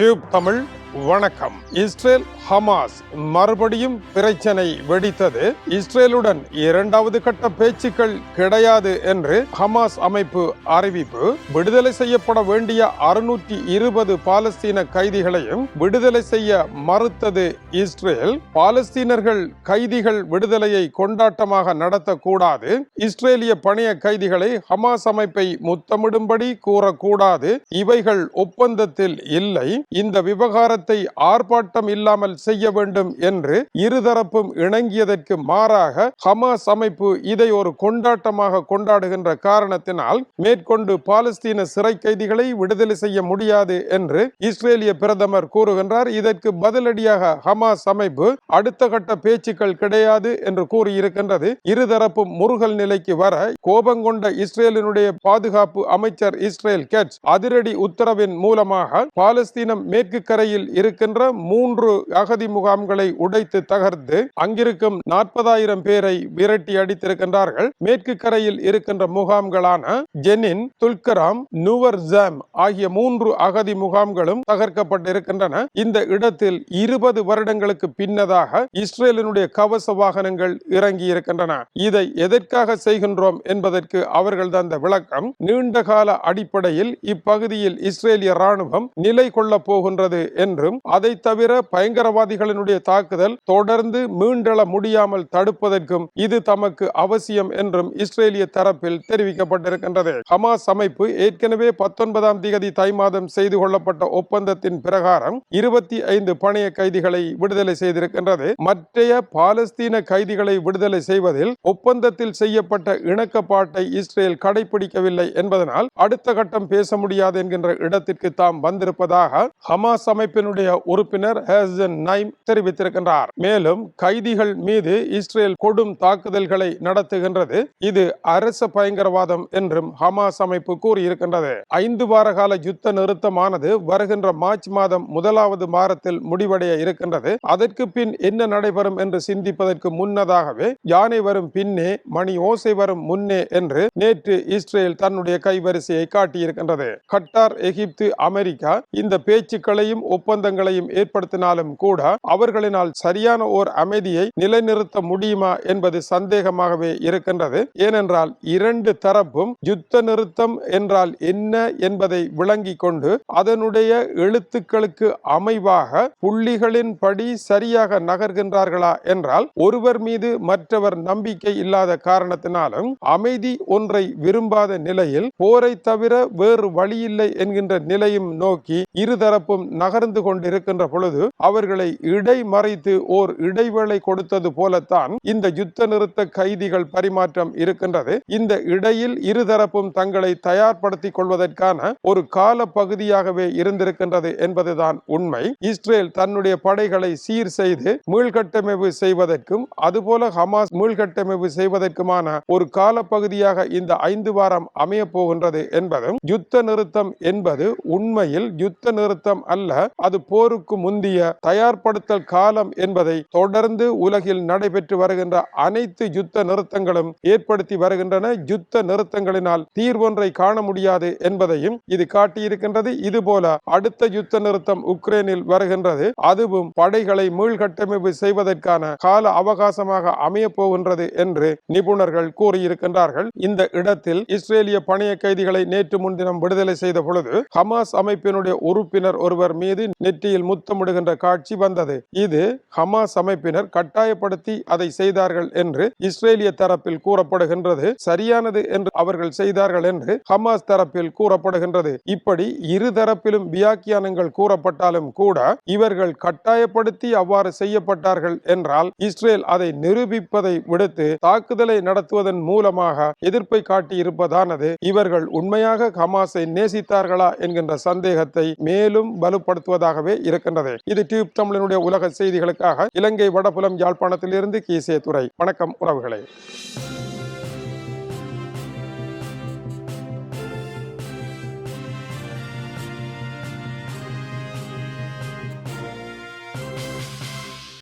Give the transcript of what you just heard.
Tube Tamil வணக்கம். Israel Hamas மறுபடியும் பிரச்சனை வெடித்தது. இஸ்ரேலுடன் இரண்டாவது கட்ட பேச்சுக்கள் கிடையாது என்று ஹமாஸ் அமைப்பு அறிவிப்பு. விடுதலை செய்யப்பட வேண்டிய அறுநூற்றி இருபது பாலஸ்தீன கைதிகளையும் விடுதலை செய்ய மறுத்தது இஸ்ரேல். பாலஸ்தீனர்கள் கைதிகள் விடுதலையை கொண்டாட்டமாக நடத்தக்கூடாது. இஸ்ரேலிய பணைய கைதிகளை ஹமாஸ் அமைப்பை முத்தமிடும்படி கூறக்கூடாது. இவைகள் ஒப்பந்தத்தில் இல்லை. இந்த விவகாரத்தை ஆர்ப்பாட்டம் இல்லாமல் செய்ய வேண்டும் என்று இருதரப்பும் இணங்கியதற்கு மாறாக ஹமாஸ் அமைப்பு இதை ஒரு கொண்டாட்டமாக கொண்டாடுகின்ற காரணத்தினால் மேற்கொண்டு பாலஸ்தீன சிறை கைதிகளை விடுதலை செய்ய முடியாது என்று இஸ்ரேலிய பிரதமர் கூறுகின்றார். இதற்கு பதிலடியாக ஹமாஸ் அமைப்பு அடுத்த கட்ட பேச்சுக்கள் கிடையாது என்று கூறியிருக்கின்றது. இருதரப்பும் முருகல் நிலைக்கு வர கோபம் கொண்ட இஸ்ரேலினுடைய பாதுகாப்பு அமைச்சர் இஸ்ரேல் கெட்ஸ் அதிரடி உத்தரவின் மூலமாக பாலஸ்தீனம் மேற்கு கரையில் இருக்கின்ற மூன்று அகதி முகாம்களை உடைத்து தகர்த்து அங்கிருக்கும் நாற்பதாயிரம் பேரை விரட்டி அடித்திருக்கின்றார்கள். மேற்கு கரையில் இருக்கின்ற முகாம்களான ஜெனின் துல்கராம் நுவர் ஜாம் ஆகிய மூன்று அகதி முகாம்களும் தகர்க்கப்பட்டிருக்கின்றன. இந்த இடத்தில் இருபது வருடங்களுக்கு பின்னதாக இஸ்ரேலினுடைய கவச வாகனங்கள் இறங்கி இருக்கின்றன இதை எதற்காக செய்கின்றோம் என்பதற்கு அவர்கள் தந்த விளக்கம் நீண்ட கால அடிப்படையில் இப்பகுதியில் இஸ்ரேலிய ராணுவம் நிலை கொள்ளப் போகின்றது என்று என்றும் அதை தவிர பயங்கரவாதிகளினுடைய தாக்குதல் தொடர்ந்து மீண்டெழ முடியாமல் தடுப்பதற்கும் இது தமக்கு அவசியம் என்றும் இஸ்ரேலிய தரப்பில் தெரிவிக்கப்பட்டிருக்கின்றது. ஹமாஸ் அமைப்பு ஏற்கனவே பத்தொன்பதாம் தேதி தை மாதம் செய்து கொள்ளப்பட்ட ஒப்பந்தத்தின் பிரகாரம் இருபத்தி ஐந்து பணைய கைதிகளை விடுதலை செய்திருக்கின்றது. மற்றைய பாலஸ்தீன கைதிகளை விடுதலை செய்வதில் ஒப்பந்தத்தில் செய்யப்பட்ட இணக்கப்பாட்டை இஸ்ரேல் கடைபிடிக்கவில்லை என்பதனால் அடுத்த கட்டம் பேச முடியாது என்கின்ற இடத்திற்கு தாம் வந்திருப்பதாக ஹமாஸ் அதனுடைய உறுப்பினர் ஹேசன் நைம் தெரிவித்திருக்கின்றார். மேலும் கைதிகள் மீது இஸ்ரேல் கொடும் தாக்குதல்களை நடத்துகின்றது. இது அரச பயங்கரவாதம் என்றும் ஹமாஸ் அமைப்பு கூறியிருக்கின்றது. ஐந்து வார கால யுத்த நிறுத்தமானது வருகின்ற மார்ச் மாதம் முதலாவது வாரத்தில் முடிவடைய இருக்கின்றது. அதற்கு பின் என்ன நடைபெறும் என்று சிந்திப்பதற்கு முன்னதாகவே யானை வரும் பின்னே மணி ஓசை வரும் முன்னே என்று நேற்று இஸ்ரேல் தன்னுடைய கைவரிசையை காட்டியிருக்கின்றது. கட்டார் எகிப்து அமெரிக்கா இந்த பேச்சுக்களையும் ஒப்பந்த ஒப்பந்தங்களையும் ஏற்படுத்தினாலும் கூட அவர்களினால் சரியான ஓர் அமைதியை நிலைநிறுத்த முடியுமா என்பது சந்தேகமாகவே இருக்கின்றது. ஏனென்றால் இரண்டு தரப்பும் யுத்த நிறுத்தம் என்றால் என்ன என்பதை விளங்கிக் கொண்டு அதனுடைய எழுத்துக்களுக்கு அமைவாக புள்ளிகளின் படி சரியாக நகர்கின்றார்களா என்றால் ஒருவர் மீது மற்றவர் நம்பிக்கை இல்லாத காரணத்தினாலும் அமைதி ஒன்றை விரும்பாத நிலையில் போரை தவிர வேறு வழியில்லை என்கின்ற நிலையும் நோக்கி இருதரப்பும் நகர்ந்து கொண்டிருக்கின்ற பொழுது அவர்களை இடைமறைத்து ஓர் இடைவேளை கொடுத்தது போலத்தான் இந்த யுத்த நிறுத்த கைதிகள் பரிமாற்றம் இருக்கின்றது. இந்த இடையில் இருதரப்பும் தங்களை தயார்படுத்திக் கொள்வதற்கான ஒரு கால பகுதியாகவே இருந்திருக்கின்றது என்பதுதான் உண்மை. இஸ்ரேல் தன்னுடைய படைகளை சீர் செய்து மீள்கட்டமைப்பு செய்வதற்கும் அதுபோல ஹமாஸ் மீள்கட்டமைப்பு செய்வதற்குமான ஒரு கால பகுதியாக இந்த ஐந்து வாரம் அமைய போகின்றது என்பதும் யுத்த நிறுத்தம் என்பது உண்மையில் யுத்த நிறுத்தம் அல்ல அது போருக்கு முந்திய தயார்படுத்தல் காலம் என்பதை தொடர்ந்து உலகில் நடைபெற்று வருகின்ற அனைத்து யுத்த நிறுத்தங்களும் ஏற்படுத்தி வருகின்றன. யுத்த நிறுத்தங்களினால் தீர்வொன்றை காண முடியாது என்பதையும் இது காட்டியிருக்கின்றது. இதுபோல அடுத்த யுத்த நிறுத்தம் உக்ரைனில் வருகின்றது. அதுவும் படைகளை மீள்கட்டமைப்பு செய்வதற்கான கால அவகாசமாக அமைய போகின்றது என்று நிபுணர்கள் கூறியிருக்கின்றார்கள். இந்த இடத்தில் இஸ்ரேலிய பணைய கைதிகளை நேற்று முன்தினம் விடுதலை செய்த பொழுது ஹமாஸ் அமைப்பினுடைய உறுப்பினர் ஒருவர் மீது நெற்றியில் முத்தமிடுகின்ற காட்சி வந்தது. இது ஹமாஸ் அமைப்பினர் கட்டாயப்படுத்தி அதை செய்தார்கள் என்று இஸ்ரேலிய தரப்பில் கூறப்படுகின்றது. சரியானது என்று அவர்கள் செய்தார்கள் என்று ஹமாஸ் தரப்பில் கூறப்படுகின்றது. இப்படி இரு தரப்பிலும் வியாக்கியானங்கள் கூறப்பட்டாலும் கூட இவர்கள் கட்டாயப்படுத்தி அவ்வாறு செய்யப்பட்டார்கள் என்றால் இஸ்ரேல் அதை நிரூபிப்பதை விடுத்து தாக்குதலை நடத்துவதன் மூலமாக எதிர்ப்பை காட்டி இருப்பதானது இவர்கள் உண்மையாக ஹமாஸை நேசித்தார்களா என்கின்ற சந்தேகத்தை மேலும் வலுப்படுத்துவதாகவே இருக்கின்றது. இது டியூப் தமிழனுடைய உலக செய்திகளுக்காக இலங்கை வடபுலம் யாழ்ப்பாணத்திலிருந்து கீசே துறை வணக்கம் உறவுகளே.